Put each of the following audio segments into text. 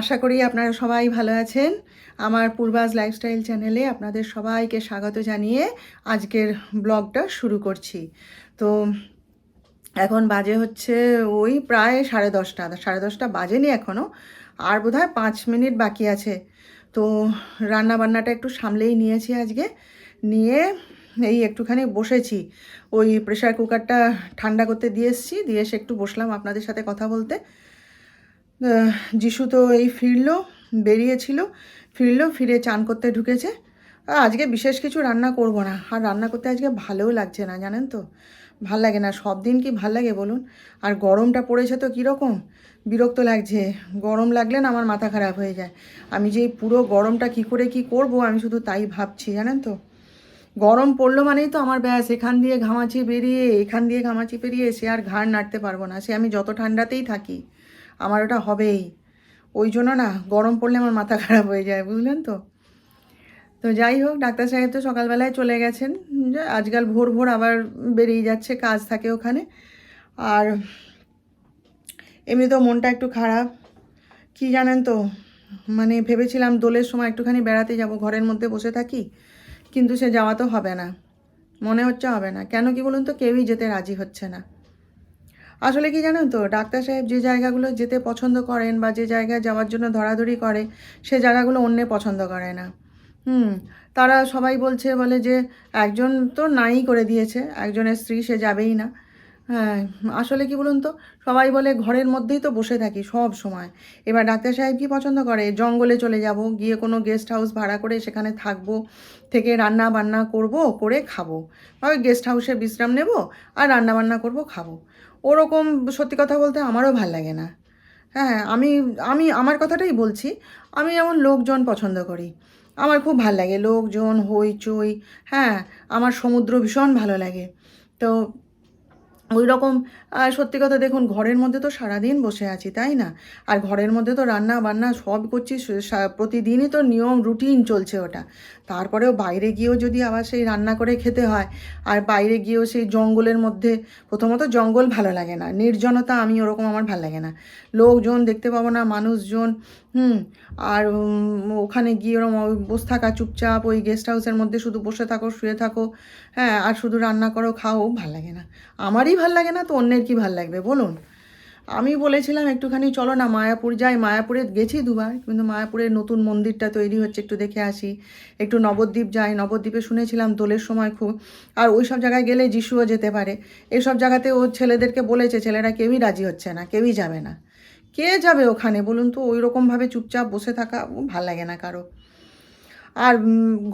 আশা করি আপনারা সবাই ভালো আছেন। আমার পূর্বাজ লাইফস্টাইল চ্যানেলে আপনাদের সবাইকে স্বাগত জানিয়ে আজকের ব্লগটা শুরু করছি। তো এখন বাজে হচ্ছে ওই প্রায় সাড়ে দশটা সাড়ে দশটা বাজেনি এখনও আর বোধহয় পাঁচ মিনিট বাকি আছে। তো রান্না বান্নাটা একটু সামলেই নিয়েছি আজকে, নিয়ে এই একটুখানি বসেছি। ওই প্রেশার কুকারটা ঠান্ডা করতে দিয়ে এসেছি, দিয়ে এসে একটু বসলাম আপনাদের সাথে কথা বলতে। যিশু তো এই ফিরলো, বেরিয়েছিল। ফিরলো, ফিরে চান করতে ঢুকেছে। আজকে বিশেষ কিছু রান্না করব না। আর রান্না করতে আজকে ভালোও লাগছে না, জানেন তো? ভালো লাগে না, সব দিন কি ভালো লাগে বলুন? আর গরমটা পড়েছে তো কীরকম? বিরক্ত লাগছে। গরম লাগলে না আমার মাথা খারাপ হয়ে যায়। আমি যে পুরো গরমটা কি করে কি করব, আমি শুধু তাই ভাবছি, জানেন তো? গরম পড়ল মানেই তো আমার ব্যাস, এখান দিয়ে ঘামাচি বেরিয়ে, এখান দিয়ে ঘামাচি বেরিয়ে সে আর ঘাড় নাড়তে পারব না। সে আমি যত ঠান্ডাতেই থাকি। আমার ওটা হবেই। ওই জন্য না, গরম পড়লে আমার মাথা খারাপ হয়ে যায়, বুঝলেন তো? তো যাই হোক, ডাক্তার সাহেব তো সকালবেলায় চলে গেছেন। আজকাল ভোর ভোর আবার বেরিয়ে যাচ্ছে, কাজ থাকে ওখানে। আর এমনি তো মনটা একটু খারাপ। কি জানেন তো? মানে ভেবেছিলাম দোলের সময় একটুখানি বেড়াতে যাব, ঘরের মধ্যে বসে থাকি, কিন্তু সে যাওয়া তো হবে না। মনে হচ্ছে হবে না। কেন কি বলুন তো? কেউই যেতে রাজি হচ্ছে না। আসলে কি জানেন তো, ডাক্তার সাহেব যে জায়গাগুলো যেতে পছন্দ করেন বা যে জায়গায় যাওয়ার জন্য ধরাধরি করে, সে জায়গাগুলো অন্যে পছন্দ করে না। হুম, তারা সবাই বলছে, বলে যে একজন তো নাই করে দিয়েছে, একজনের স্ত্রী সে যাবেই না। হ্যাঁ আসলে কি বলুন তো, সবাই বলে ঘরের মধ্যেই তো বসে থাকি সব সময়। এবার ডাক্তার সাহেব কি পছন্দ করে? জঙ্গলে চলে যাব, গিয়ে কোনো গেস্ট হাউস ভাড়া করে সেখানে থাকব, থেকে রান্না বান্না করব, করে খাব। ওই গেস্ট হাউসে বিশ্রাম নেব আর রান্না বান্না করব, খাব। ওরকম সত্যি কথা বলতে আমারও ভালো লাগে না। হ্যাঁ আমি আমি, আমার কথাটাই বলছি, আমি যেমন লোকজন পছন্দ করি, আমার খুব ভালো লাগে, লোকজন, হইচই হ্যাঁ আমার সমুদ্র ভীষণ ভালো লাগে। তো ওই রকম সত্যি কথা দেখুন, ঘরের মধ্যে তো সারাদিন বসে আছি, তাই না? আর ঘরের মধ্যে তো রান্না বান্না সব করছি প্রতিদিনই তো নিয়ম, রুটিন চলছে ওটা। তারপরেও বাইরে গিয়েও যদি আবার সেই রান্না করে খেতে হয়, আর বাইরে গিয়েও সেই জঙ্গলের মধ্যে, প্রথমত জঙ্গল ভালো লাগে না, নির্জনতা আমি ওরকম আমার ভালো লাগে না। লোকজন দেখতে পাবো না, মানুষজন হুম, আর ওখানে গিয়ে ওরকম ওই বসে থাকা চুপচাপ, ওই গেস্ট হাউসের মধ্যে শুধু বসে থাকো, শুয়ে থাকো হ্যাঁ আর শুধু রান্না করো, খাও, ভালো লাগে না। আমারই ভালো লাগে না তো অন্যের কি ভালো লাগবে, বলুন। আমি বলেছিলাম একটুখানি, চলো না মায়াপুর যাই। মায়াপুরে গেছি দুবার, কিন্তু মায়াপুরের নতুন মন্দিরটা তৈরি হচ্ছে, একটু দেখে আসি। একটু নবদ্বীপ যাই, নবদ্বীপে শুনেছিলাম দোলের সময় খুব। আর ওই সব জায়গায় গেলে যিশুও যেতে পারে। এসব জায়গাতে ও ছেলেদেরকে বলেছে, ছেলেরা কেউই রাজি হচ্ছে না, কেউই যাবে না। কে যাবে ওখানে? বলুন তো ওই রকমভাবে চুপচাপ বসে থাকা ভালো লাগে না কারও। আর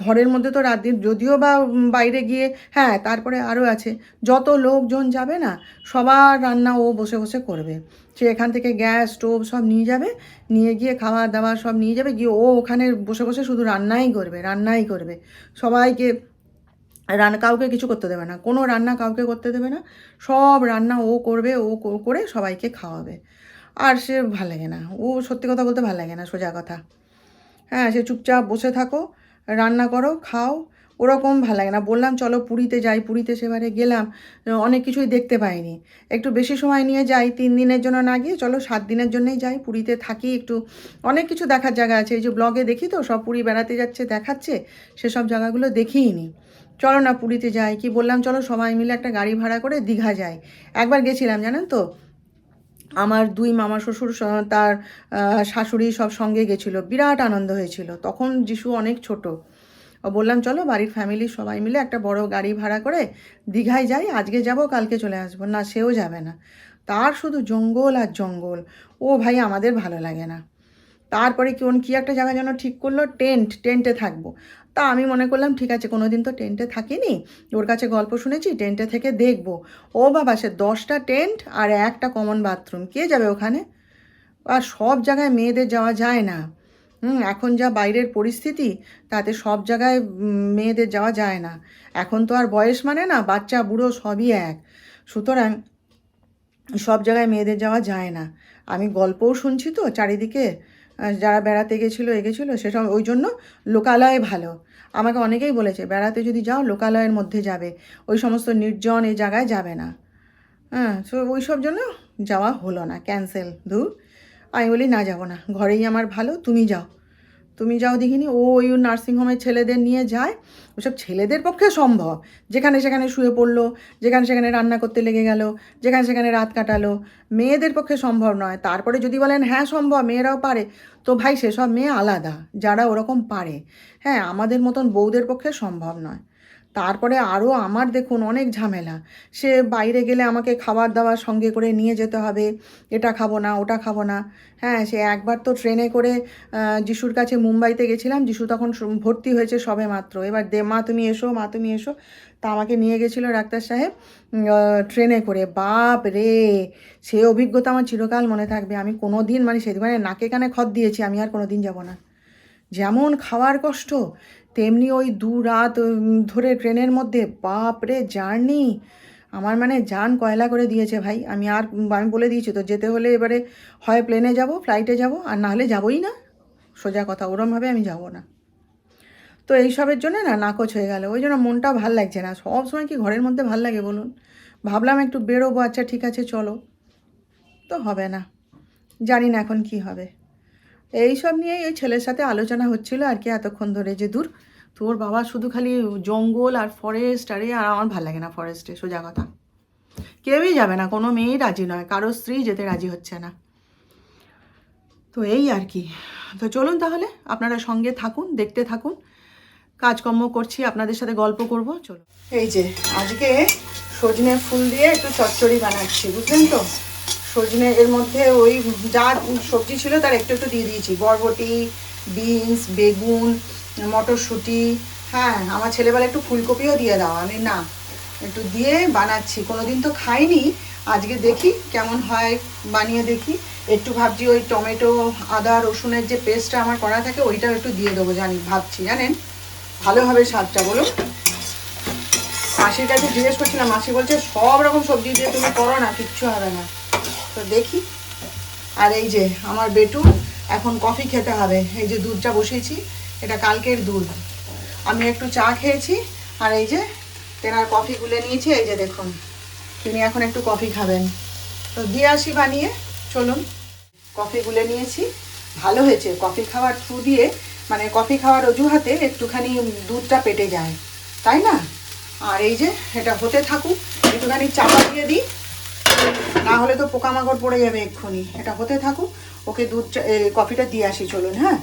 ঘরের মধ্যে তো রাত দিন, যদিও বা বাইরে গিয়ে হ্যাঁ তারপরে আরও আছে, যত লোকজন যাবে না, সবার রান্না ও বসে বসে করবে। সে এখান থেকে গ্যাস, স্টোভ সব নিয়ে যাবে, নিয়ে গিয়ে খাওয়া দাওয়া সব নিয়ে যাবে, গিয়ে ও ওখানে বসে বসে শুধু রান্নাই করবে রান্নাই করবে। সবাইকে রান্না কাউকে কিছু করতে দেবে না, কোনো রান্না কাউকে করতে দেবে না, সব রান্না ও করবে, ও করে সবাইকে খাওয়াবে। আর সে ভালো লাগে না। ও সত্যি কথা বলতে ভালো লাগে না, সোজা কথা। হ্যাঁ সে চুপচাপ বসে থাকো, রান্না করো, খাও, ওরকম ভালো লাগে না। বললাম, চলো পুরীতে যাই। পুরীতে সেবারে গেলাম, অনেক কিছুই দেখতে পাইনি। একটু বেশি সময় নিয়ে যাই, তিন দিনের জন্য না গিয়ে, চলো সাত দিনের জন্যই যাই। পুরীতে থাকি একটু, অনেক কিছু দেখার জায়গা আছে। এই যে ব্লগে দেখি তো, সব পুরী বেড়াতে যাচ্ছে, দেখাচ্ছে, সেসব জায়গাগুলো দেখিই নি। চলো না পুরীতে যাই। কি বললাম, চলো সবাই মিলে একটা গাড়ি ভাড়া করে দীঘা যাই। একবার গেছিলাম, জানেন তো? আমার দুই মামা শ্বশুর তার শাশুড়ি সব সঙ্গে গেছিল। বিরাট আনন্দ হয়েছিল। তখন যিশু অনেক ছোট। বললাম, চলো বাড়ির ফ্যামিলির সবাই মিলে একটা বড় গাড়ি ভাড়া করে দীঘায় যাই। আজকে যাব, কালকে চলে আসব। না, সেও যাবে না। তার শুধু জঙ্গল আর জঙ্গল। ও ভাই, আমাদের ভালো লাগে না। তারপরে কোন কী একটা জায়গা যেন ঠিক করল? টেন্ট, টেন্টে থাকব। তা আমি মনে করলাম, ঠিক আছে কোনো দিন তো টেন্টে থাকিনি, ওর কাছে গল্প শুনেছি, টেন্টে থেকে দেখব। ও বাবা, সে দশটা টেন্ট আর একটা কমন বাথরুম, কে যাবে ওখানে? আর সব জায়গায় মেয়েদের যাওয়া যায় না। হুম, এখন যা বাইরের পরিস্থিতি, তাতে সব জায়গায় মেয়েদের যাওয়া যায় না। এখন তো আর বয়স মানে না, বাচ্চা, বুড়ো সবই এক। সুতরাং সব জায়গায় মেয়েদের যাওয়া যায় না। আমি গল্পও শুনছি তো চারিদিকে যারা বেড়াতে গেছিল এ গেছিল সেসব ওই জন্য লোকালয় ভালো। আমাকে অনেকেই বলেছে, বেড়াতে যদি যাও, লোকালয়ের মধ্যে যাবে। ওই সমস্ত নির্জন এই জায়গায় যাবে না। হ্যাঁ তো ওই সব জন্য যাওয়া হলো না। ক্যান্সেল ধুর। আমি বলি, না, যাব না। ঘরেই আমার ভালো, তুমি যাও। তুমি যাও দেখিনি, ও ওই নার্সিংহোমের ছেলেদের নিয়ে যায়। ওসব ছেলেদের পক্ষে সম্ভব। যেখানে সেখানে শুয়ে পড়ল, যেখানে সেখানে রান্না করতে লেগে গেল, যেখানে সেখানে রাত কাটালো, মেয়েদের পক্ষে সম্ভব নয়। তারপরে যদি বলেন হ্যাঁ সম্ভব, মেয়েরাও পারে। তো ভাই, সেসব মেয়ে আলাদা, যারা ওরকম পারে। হ্যাঁ আমাদের মতন বউদের পক্ষে সম্ভব নয়। তারপরে আরও আমার দেখুন অনেক ঝামেলা। সে বাইরে গেলে আমাকে খাবার দাবার সঙ্গে করে নিয়ে যেতে হবে, এটা খাব না, ওটা খাব না। হ্যাঁ সে একবার তো ট্রেনে করে যিশুর কাছে মুম্বাইতে গেছিলাম, যিশু তখন ভর্তি হয়েছে সবে মাত্র। এবার দে, মা তুমি এসো, মা তুমি এসো। তা আমাকে নিয়ে গেছিল ডাক্তার সাহেব ট্রেনে করে। বাপ রে, সে অভিজ্ঞতা আমার চিরকাল মনে থাকবে। আমি কোনো দিন মানে সেদিন মানে নাকে কানে খত দিয়েছি, আমি আর কোনো দিন যাব না। যেমন খাওয়ার কষ্ট তেমনি ওই দু রাত ধরে ট্রেনের মধ্যে বাপরে জার্নি। আমার মানে জান কয়লা করে দিয়েছে ভাই। আমি আর আমি বলে দিয়েছি তো, যেতে হলে এবারে হয় প্লেনে যাব, ফ্লাইটে যাব, আর না হলে যাবোই না। সোজা কথা, ওরমভাবে আমি যাব না। তো এইসবের জন্য না নাকচ হয়ে গেল। ওই জন্য মনটা ভালো লাগছে না। সব সময় কি ঘরের মধ্যে ভালো লাগে বলুন? ভাবলাম একটু বেরোবো আচ্ছা ঠিক আছে, চলো। তো হবে না। জানি না এখন কি হবে। এই সব নিয়ে এই ছেলের সাথে আলোচনা হচ্ছিল আর কি এতক্ষণ ধরে যে দূর তোর বাবা শুধু খালি জঙ্গল আর ফরেস্ট আরে, আর আমার ভালো লাগে না ফরেস্টে সোজা কথা। কেউই যাবে না, কোনো মেয়েই রাজি নয় কারও স্ত্রী যেতে রাজি হচ্ছে না। তো এই আর কি। তো চলুন তাহলে, আপনারা সঙ্গে থাকুন, দেখতে থাকুন, কাজকর্ম করছি, আপনাদের সাথে গল্প করব, চলুন। এই যে, আজকে সজনে ফুল দিয়ে একটু চচ্চড়ি বানাচ্ছি, বুঝলেন তো? সজনে এর মধ্যে ওই যা সবজি ছিল তার একটু একটু দিয়ে দিয়েছি। বরবটি, বিনস, বেগুন, মটরশুঁটি হ্যাঁ আমার ছেলেবেলা একটু ফুলকপিও দিয়ে দাও। আমি না, একটু দিয়ে বানাচ্ছি। কোনোদিন তো খাইনি। আজকে দেখি কেমন হয়, বানিয়ে দেখি। একটু ভাবছি ওই টমেটো, আদা, রসুনের যে পেস্টটা আমার করা থাকে, ওইটাও একটু দিয়ে দেবো জানি, ভাবছি। জানেন? ভালো হবে স্বাদটা, বলুন। মাসির কাছে জিজ্ঞেস করছিলাম, মাসি বলছে, সব রকম সবজি দিয়ে তুমি করো না, কিচ্ছু হবে না। তো দেখি। আর এই যে আমার বেটু, এখন কফি খেতে হবে। এই যে দুধটা বসিয়েছি, এটা কালকের দুধ। আমি একটু চা খেয়েছি, আর এই যে তেনার কফি গুলে নিয়েছি, এই যে দেখুন, তিনি এখন একটু কফি খাবেন। তো দিয়ে আসি বানিয়ে, চলুন। কফি গুলে নিয়েছি, ভালো হয়েছে। কফি খাওয়ার থ্রু দিয়ে মানে কফি খাওয়ার অজুহাতে একটুখানি দুধটা পেটে যায়। তাই না? আর এই যে এটা হতে থাকুক, একটুখানি চাপা দিয়ে দিই। না হলে তো পোকামাকড় পড়ে যাবে এক্ষুনি। এটা হতে থাকুক, ওকে দুধ কফিটা দিয়ে আসি, চলুন হ্যাঁ?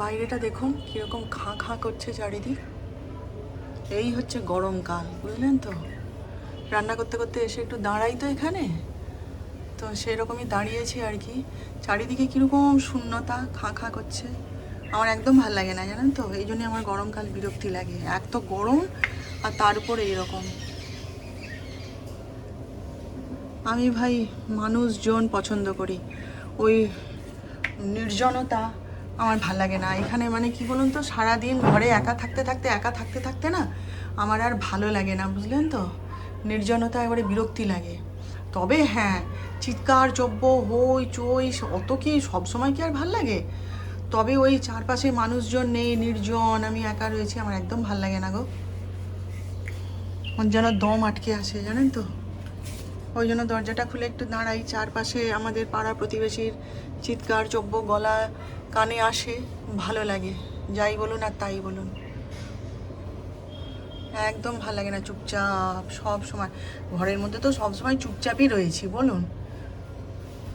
বাইরেটা দেখুন, কীরকম খাঁ খাঁ করছে চারিদিক। এই হচ্ছে গরমকাল বুঝলেন তো? রান্না করতে করতে এসে একটু দাঁড়াই তো এখানে। তো সেরকমই দাঁড়িয়েছি আর কি। চারিদিকে কীরকম শূন্যতা, খাঁ খাঁ করছে। আমার একদম ভালো লাগে না, জানেন তো? এই জন্যই আমার গরমকাল বিরক্তি লাগে। এক তো গরম আর তার উপরে এরকম আমি ভাই মানুষজন পছন্দ করি। ওই নির্জনতা আমার ভালো লাগে না। এখানে মানে কি বলুন তো, সারাদিন ঘরে একা থাকতে থাকতে, একা থাকতে থাকতে না আমার আর ভালো লাগে না, বুঝলেন তো? নির্জনতা এবারে বিরক্তি লাগে। তবে হ্যাঁ চিৎকার, চব্য, হই, চই অত কি সবসময় কি আর ভালো লাগে? তবে ওই চারপাশে মানুষজন নেই, নির্জন, আমি একা রয়েছি, আমার একদম ভালো লাগে না গো। আমার যেন দম আটকে আসে জানেন তো? ওই জন্য দরজাটা খুলে একটু দাঁড়াই, চারপাশে আমাদের পাড়া প্রতিবেশীর চিৎকার, চব্য গলা, কানে আসে, ভালো লাগে। যাই বলুন আর তাই বলুন। একদম ভালো লাগে না, চুপচাপ, সব সময়। ঘরের মধ্যে তো সব সময় চুপচাপই রয়েছি, বলুন।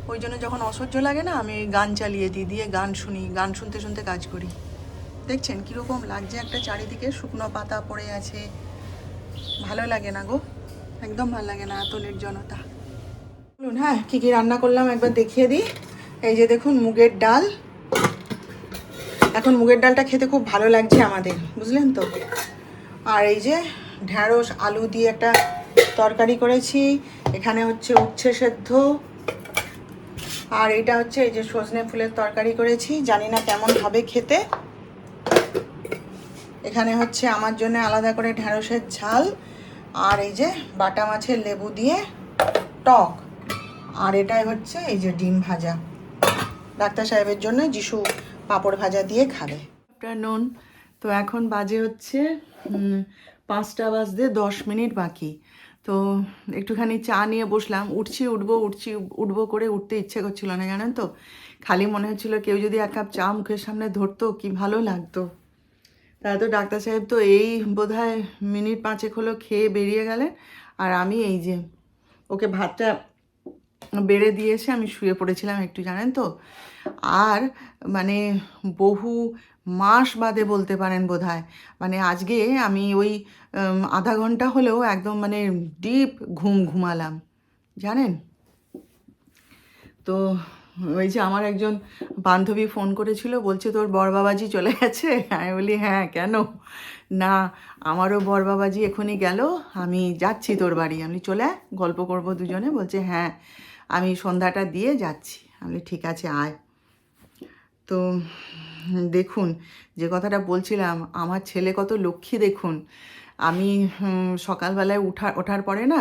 ওই জন্য যখন অসহ্য লাগে না, আমি গান চালিয়ে দিই, দিয়ে গান শুনি, গান শুনতে শুনতে কাজ করি। দেখছেন কীরকম লাগছে একটা চারিদিকে, শুকনো পাতা পড়ে আছে ভালো লাগে না গো। একদম ভালো লাগে না এত নির্জনতা। বলুন হ্যাঁ কী কী রান্না করলাম একবার দেখিয়ে দিই। এই যে দেখুন, মুগের ডাল। এখন মুগের ডালটা খেতে খুব ভালো লাগছে আমাদের, বুঝলেন তো? আর এই যে ঢ্যাঁড়স, আলু দিয়ে একটা তরকারি করেছি। এখানে হচ্ছে উচ্ছে সেদ্ধ। আর এটা হচ্ছে এই যে সজনে ফুলের তরকারি করেছি। জানি না কেমন হবে খেতে। এখানে হচ্ছে আমার জন্য আলাদা করে ঢ্যাঁড়সের ঝাল আর এই যে বাটা মাছের লেবু দিয়ে টক। আর এটাই হচ্ছে এই যে ডিম ভাজা। ডাক্তার সাহেবের জন্য যিশু পাঁপড় ভাজা দিয়ে খাবে। আফটারনুন। তো এখন বাজে হচ্ছে পাঁচটা বাজতে দশ মিনিট বাকি। তো একটুখানি চা নিয়ে বসলাম। উঠছি, উঠবো উঠছি, উঠবো করে উঠতে ইচ্ছে করছিল না, জানেন তো? খালি মনে হচ্ছিল কেউ যদি এক কাপ চা মুখের সামনে ধরতো, কি ভালো লাগতো। তারা তো ডাক্তার সাহেব তো এই বোধহয় মিনিট পাঁচেক হলো খেয়ে বেরিয়ে গেলেন। আর আমি এই যে ওকে ভাতটা বেড়ে দিয়ে এসে আমি শুয়ে পড়েছিলাম একটু, জানেন তো? আর মানে বহু মাস বাদে বলতে পারেন বোধহয় মানে আজকে আমি ওই আধা ঘণ্টা হলেও একদম মানে ডিপ ঘুম ঘুমালাম, জানেন? তো ওই যে আমার একজন বান্ধবী ফোন করেছিল, বলছে, তোর বরবাবাজি চলে গেছে? আমি বলি হ্যাঁ কেন? না, আমারও বরবাবাজি এখনই গেল, আমি যাচ্ছি তোর বাড়ি। আমি চলে গল্প করব দুজনে। বলছে হ্যাঁ আমি সন্ধ্যাটা দিয়ে যাচ্ছি। আমি ঠিক আছে, আয়। তো দেখুন, যে কথাটা বলছিলাম, আমার ছেলে কত লক্ষ্মী দেখুন আমি সকালবেলায় উঠা, ওঠার পরে না,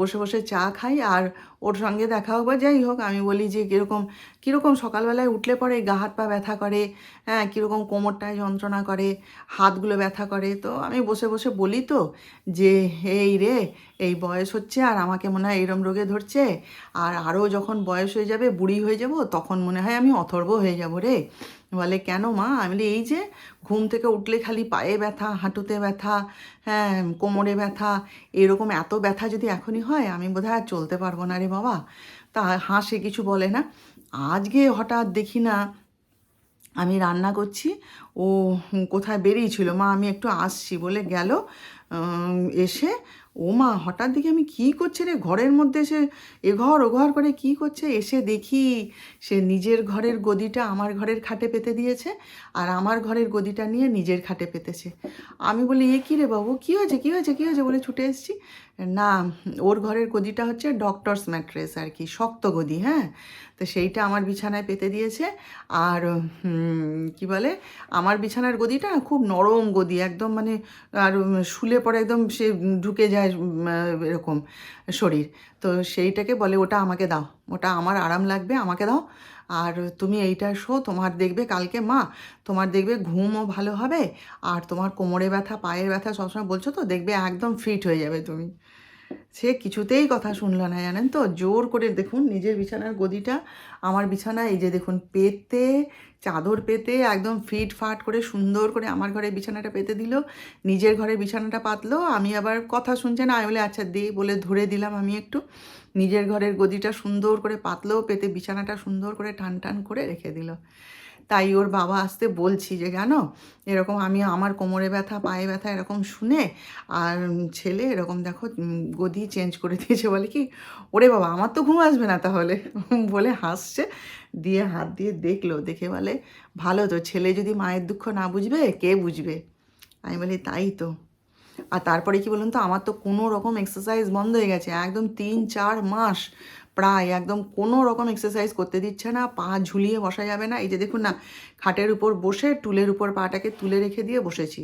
বসে বসে চা খাই আর ওর সঙ্গে দেখা হোক বা যাই হোক, আমি বলি যে কীরকম কীরকম সকালবেলায় উঠলে পরে গা হাত পা ব্যথা করে হ্যাঁ কীরকম কোমরটায় যন্ত্রণা করে, হাতগুলো ব্যথা করে, তো আমি বসে বসে বলি তো যে, এই রে, এই বয়স হচ্ছে আর আমাকে মনে হয় এরম রোগে ধরছে, আর আরও যখন বয়স হয়ে যাবে, বুড়ি হয়ে যাব, তখন মনে হয় আমি অথর্ব হয়ে যাব রে। বলে, কেন মা? আমি বলি, এই যে ঘুম থেকে উঠলে খালি পায়ে ব্যথা, হাঁটুতে ব্যথা হ্যাঁ কোমরে ব্যথা, এরকম এত ব্যথা যদি এখনই হয়, আমি বোধহয় আর চলতে পারব না রে বাবা। তা হাসে, কিছু বলে না। আজকে হঠাৎ দেখি না, আমি রান্না করছি, ও কোথায় বেরিয়েছিল? মা, আমি একটু আসছি বলে গেল এসে ও মা, হঠাৎ দেখি আমি কী করছে রে? ঘরের মধ্যে এসে এঘর ঘর করে কী করছে? এসে দেখি সে নিজের ঘরের গদিটা আমার ঘরের খাটে পেতে দিয়েছে আর আমার ঘরের গদিটা নিয়ে নিজের খাটে পেতেছে। আমি বলি, এ কী রে বাবু? কী হয়েছে? কী হয়েছে? কী হয়েছে? বলে ছুটে এসেছি। না, ওর ঘরের গদিটা হচ্ছে ডক্টরস ম্যাট্রেস আর কি, শক্ত গদি হ্যাঁ? তো সেইটা আমার বিছানায় পেতে দিয়েছে আর কি বলে? আমার বিছানার গদিটা খুব নরম গদি, একদম মানে আর শুলে পরে একদম সে ঢুকে যায় এরকম শরীর। তো সেইটাকে বলে, ওটা আমাকে দাও। ওটা আমার আরাম লাগবে, আমাকে দাও। আর তুমি এইটা শো, তোমার দেখবে কালকে মা, তোমার দেখবে ঘুমও ভালো হবে। আর তোমার কোমরে ব্যথা, পায়ের ব্যথা সবসময় বলছো তো, দেখবে একদম ফিট হয়ে যাবে তুমি। সে কিছুতেই কথা শুনলো না, জানেন তো? জোর করে দেখুন নিজের বিছানার গদিটা, আমার বিছানা, এই যে দেখুন, পেতে, চাদর পেতে, একদম ফিট ফাট করে সুন্দর করে আমার ঘরে বিছানাটা পেতে দিল, নিজের ঘরে বিছানাটা পাতলো, আমি আবার কথা শুনছে না, আমি বলে আচ্ছা দে, বলে ধরে দিলাম আমি একটু। নিজের ঘরের গদিটা সুন্দর করে পাতলো, পেতে বিছানাটা সুন্দর করে টান টান করে রেখে দিল। তাই ওর বাবা আসতে বলছি যে, জানো, এরকম আমি আমার কোমরে ব্যথা, পায়ে ব্যথা এরকম শুনে আর ছেলে এরকম দেখো গদি চেঞ্জ করে দিয়েছে বলে কি, ওরে বাবা, আমার তো ঘুম আসবে না তাহলে? বলে হাসছে, দিয়ে হাত দিয়ে দেখল, দেখে বলে, ভালো তো, ছেলে যদি মায়ের দুঃখ না বুঝবে, কে বুঝবে? আমি বলি, তাই তো। আর তারপরে কি বলুন তো, আমার তো কোনো রকম এক্সারসাইজ বন্ধ হয়ে গেছে, একদম তিন চার মাস প্রায় একদম কোনো রকম এক্সারসাইজ করতে দিচ্ছে না, পা ঝুলিয়ে বসা যাবে না। এই যে দেখুন না, খাটের উপর বসে টুলের উপর পাটাকে তুলে রেখে দিয়ে বসেছি।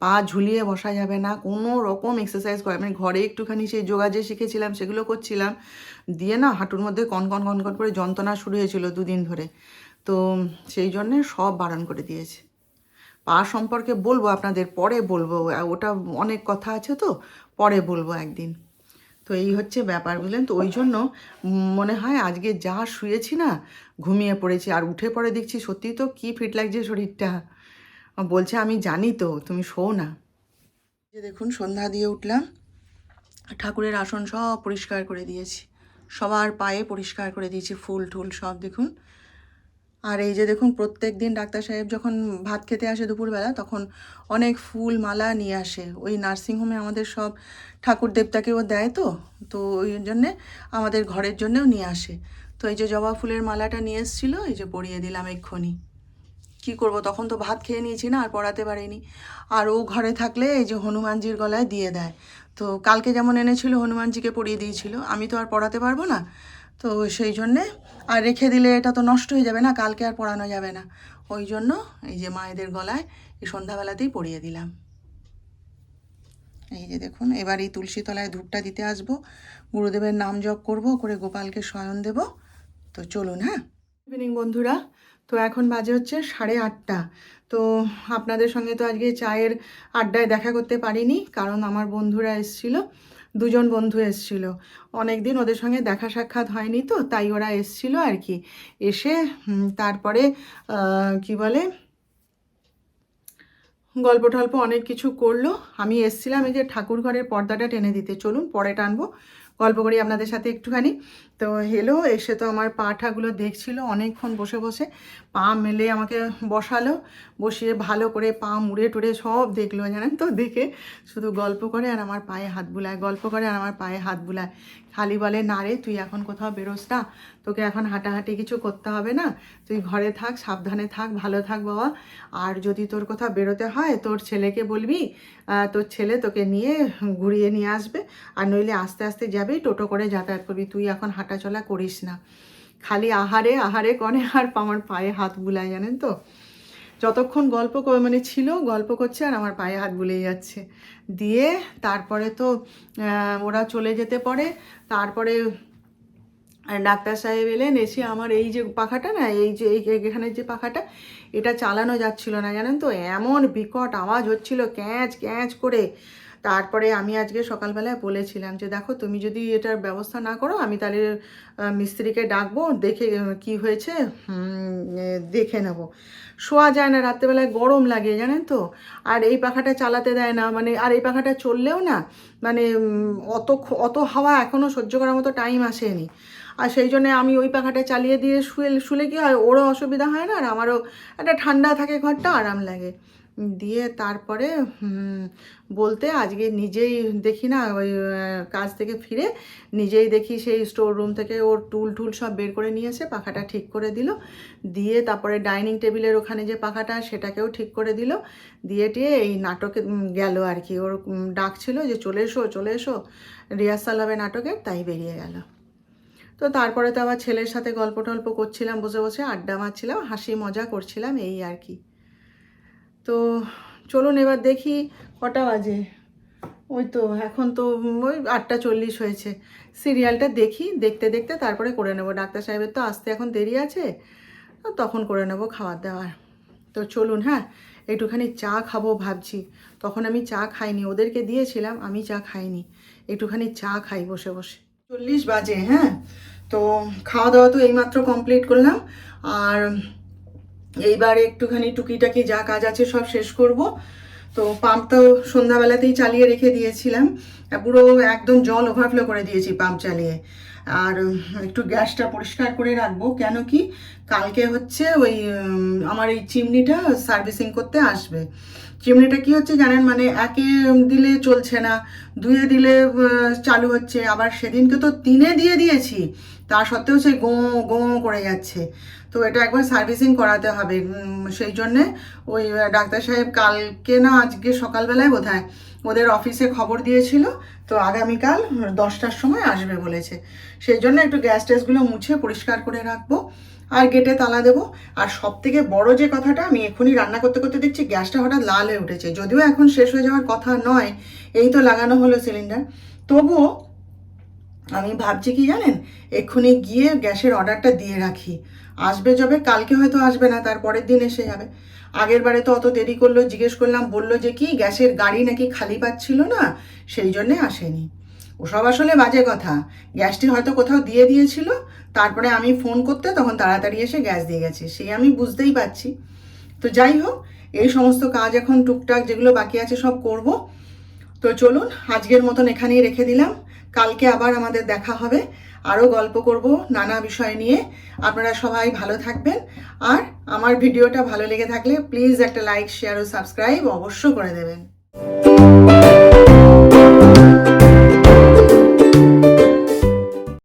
পা ঝুলিয়ে বসা যাবে না, কোনো রকম এক্সারসাইজ করে মানে ঘরে একটুখানি সেই যোগা যে শিখেছিলাম, সেগুলো করছিলাম। দিয়ে না হাঁটুর মধ্যে কনকন কনকন করে যন্ত্রণা শুরু হয়েছিল দুদিন ধরে। তো সেই জন্যে সব বারণ করে দিয়েছে। পা সম্পর্কে বলব আপনাদের, পরে বলব। ওটা অনেক কথা আছে তো, পরে বলব একদিন। তো এই হচ্ছে ব্যাপার, বুঝলেন তো? ওই জন্য মনে হয় আজকে যা শুয়েছি না, ঘুমিয়ে পড়েছি। আর উঠে পড়ে দেখছি সত্যি তো কি ফিট লাগছে শরীরটা। বলছে, আমি জানি তো, তুমি শোও না। যে দেখুন, সন্ধ্যা দিয়ে উঠলাম। ঠাকুরের আসন সব পরিষ্কার করে দিয়েছি। সবার পায়ে পরিষ্কার করে দিয়েছি ফুল টুল সব দেখুন। আর এই যে দেখুন, প্রত্যেক দিন ডাক্তার সাহেব যখন ভাত খেতে আসে দুপুরবেলা, তখন অনেক ফুল, মালা নিয়ে আসে। ওই নার্সিংহোমে আমাদের সব ঠাকুর দেবতাকেও দেয় তো তো ওই জন্যে আমাদের ঘরের জন্যেও নিয়ে আসে। তো এই যে জবা ফুলের মালাটা নিয়ে এসেছিল, এই যে পরিয়ে দিলাম এক্ষুনি। কি করব, তখন তো ভাত খেয়ে নিয়েছি না, আর পড়াতে পারিনি। আর ও ঘরে থাকলে এই যে হনুমানজির গলায় দিয়ে দেয়। তো কালকে যেমন এনেছিল, হনুমানজিকে পরিয়ে দিয়েছিল। আমি তো আর পড়াতে পারব না। তো সেই জন্যে, আর রেখে দিলে এটা তো নষ্ট হয়ে যাবে না, কালকে আর পড়ানো যাবে না। ওই জন্য এই যে মায়েদের গলায় এই সন্ধ্যাবেলাতেই পরিয়ে দিলাম। এই যে দেখুন, এবার এই তুলসী তলায় ধূপটা দিতে আসব। গুরুদেবের নাম জপ করব, করে গোপালকে শয়ন দেব। তো চলুন হ্যাঁ? ইভিনিং বন্ধুরা। তো এখন বাজে হচ্ছে সাড়ে আটটা। তো আপনাদের সঙ্গে তো আজকে চায়ের আড্ডায় দেখা করতে পারিনি, কারণ আমার বন্ধুরা এসেছিল। দুজন বন্ধু এসছিল। অনেক দিন ওদের সঙ্গে দেখা সাক্ষাৎ হয়নি তো, তাই ওরা এসছিল আর কি। এসে তারপরে কি বলে, গল্প টল্প অনেক কিছু করল। আমি এসছিলাম এই যে ঠাকুর ঘরের পর্দাটা টেনে দিতে। চলুন, পরে টানবো। গল্প করি আপনাদের সাথে একটুখানি। তো হেলো এসে তো আমার পাঠাগুলো দেখছিল, অনেকক্ষণ বসে বসে পা মেলে আমাকে বসালো, বসিয়ে ভালো করে পা মুড়ে টুড়ে সব দেখল জানেন তো, দেখে শুধু গল্প করে আর আমার পায়ে হাত বুলায়, গল্প করে আর আমার পায়ে হাত বুলায়। খালি বলে, না রে, তুই এখন কোথাও বেরোস না। তোকে এখন হাঁটাহাঁটি কিছু করতে হবে না। তুই ঘরে থাক, সাবধানে থাক, ভালো থাক বাবা। আর যদি তোর কোথাও বেরোতে হয়, তোর ছেলেকে বলবি তোর ছেলে তোকে নিয়ে ঘুরিয়ে নিয়ে আসবে। আর নইলে আস্তে আস্তে যাবি, টোটো করে যাতায়াত করবি। তুই এখন হাঁটাচলা করিস না। খালি আহারে আহারে কনে আর আমার পায়ে হাত বুলায় জানেন তো? যতক্ষণ গল্প মানে ছিল, গল্প করছে আর আমার পায়ে হাত বুলেই যাচ্ছে। দিয়ে তারপরে তো ওরা চলে যেতে পারে। তারপরে ডাক্তার সাহেব এলেন, এসে আমার এই যে পাখাটা না, এই যে এখানের যে পাখাটা, এটা চালানো যাচ্ছিল না, জানেন তো? এমন বিকট আওয়াজ হচ্ছিল, ক্যাঁচ ক্যাঁচ করে। তারপরে আমি আজকে সকালবেলায় বলেছিলাম যে, দেখো, তুমি যদি এটার ব্যবস্থা না করো, আমি তাহলে মিস্ত্রিকে ডাকবো, দেখে, কি হয়েছে দেখে নেব। শোয়া যায় না, রাত্রেবেলায় গরম লাগে, জানেন তো? আর এই পাখাটা চালাতে দেয় না মানে আর এই পাখাটা চললেও না মানে অত অত হাওয়া এখনও সহ্য করার মতো টাইম আসেনি। আর সেই জন্যে আমি ওই পাখাটা চালিয়ে দিয়ে শুয়ে, শুলে কি হয়, ওরও অসুবিধা হয় না, আর আমারও একটা ঠান্ডা থাকে ঘরটা, আরাম লাগে। দিয়ে তারপরে বলতে আজকে নিজেই দেখি না, ওই কাজ থেকে ফিরে নিজেই দেখি সেই স্টোর রুম থেকে ওর টুল টুল সব বের করে নিয়ে এসে পাখাটা ঠিক করে দিল। দিয়ে তারপরে ডাইনিং টেবিলের ওখানে যে পাখাটা সেটাকেও ঠিক করে দিল। দিয়ে টিয়ে এই নাটকে গেল আর কি। ওর ডাক ছিল যে চলে এসো চলে এসো। রিহার্সাল হবে নাটকের, তাই বেরিয়ে গেল। তো তারপরে তো আবার ছেলের সাথে গল্প টল্প করছিলাম, বসে বসে আড্ডা মারছিলাম, হাসি মজা করছিলাম, এই আর কি। তো চলুন এবার দেখি কটা বাজে। ওই তো এখন তো ওই আটটা চল্লিশ হয়েছে। সিরিয়ালটা দেখি, দেখতে দেখতে তারপরে করে নেব। ডাক্তার সাহেবের তো আসতে এখন দেরি আছে তখন করে নেব খাওয়ার দাওয়ার তো চলুন হ্যাঁ একটুখানি চা খাব ভাবছি। তখন আমি চা খাইনি, ওদেরকে দিয়েছিলাম, আমি চা খাইনি। একটুখানি চা খাই বসে বসে। চল্লিশ বাজে হ্যাঁ তো খাওয়া দাওয়া তো এইমাত্র কমপ্লিট করলাম। আর এইবার একটুখানি টুকিটাকি যা কাজ আছে সব শেষ করব। তো পাম্প তো সন্ধ্যাবেলাতেই চালিয়ে রেখে দিয়েছিলাম। পুরো একদম জল ওভারফ্লো করে দিয়েছি পাম্প চালিয়ে। আর একটু গ্যাসটা পরিষ্কার করে রাখব। কেন কি? কালকে হচ্ছে ওই আমার এই চিমনিটা সার্ভিসিং করতে আসবে। চিমনিটা কি হচ্ছে জানেন? মানে একে দিলে চলছে না, দুয়ে দিলে চালু হচ্ছে। আবার সেদিনকে তো তিনে দিয়ে দিয়েছি। তা সত্ত্বেও সে গো গো করে যাচ্ছে। তো এটা একবার সার্ভিসিং করাতে হবে। সেই জন্যে ওই ডাক্তার সাহেব কালকে না আজকে সকালবেলায় বোধ হয় ওদের অফিসে খবর দিয়েছিল। তো আগামীকাল দশটার সময় আসবে বলেছে। সেই জন্য একটু গ্যাস ট্যাসগুলো মুছে পরিষ্কার করে রাখব আর গেটে তালা দেবো। আর সব থেকে বড় যে কথাটা, আমি এখনই রান্না করতে করতে দেখছি গ্যাসটা হঠাৎ লাল হয়ে উঠেছে। যদিও এখন শেষ হয়ে যাওয়ার কথা নয়, এই তো লাগানো হলো সিলিন্ডার তবুও আমি ভাবছি কি জানেন? এক্ষুনি গিয়ে গ্যাসের অর্ডারটা দিয়ে রাখি। আসবে যাবে, কালকে হয়তো আসবে না, তার পরের দিন এসে যাবে। আগের বারে তো অত দেরি করল, জিজ্ঞেস করলাম, বলল যে কি, গ্যাসের গাড়ি নাকি খালি পাচ্ছিল না? সেই জন্যে আসেনি। ওসব আসলে বাজে কথা। গ্যাসটি হয়তো কোথাও দিয়ে দিয়েছিল, তারপরে আমি ফোন করতে তখন তাড়াতাড়ি এসে গ্যাস দিয়ে গেছে। সেই আমি বুঝতেই পারছি। তো যাই হোক, এই সমস্ত কাজ এখন টুকটাক যেগুলো বাকি আছে সব করব। তো চলুন, আজকের মতন এখানেই রেখে দিলাম। কালকে আবার আমাদের দেখা হবে। আরও গল্প করব নানা বিষয় নিয়ে। আপনারা সবাই ভালো থাকবেন। আর আমার ভিডিওটা ভালো লেগে থাকলে প্লিজ একটা লাইক শেয়ার ও সাবস্ক্রাইব অবশ্য করে দেবেন।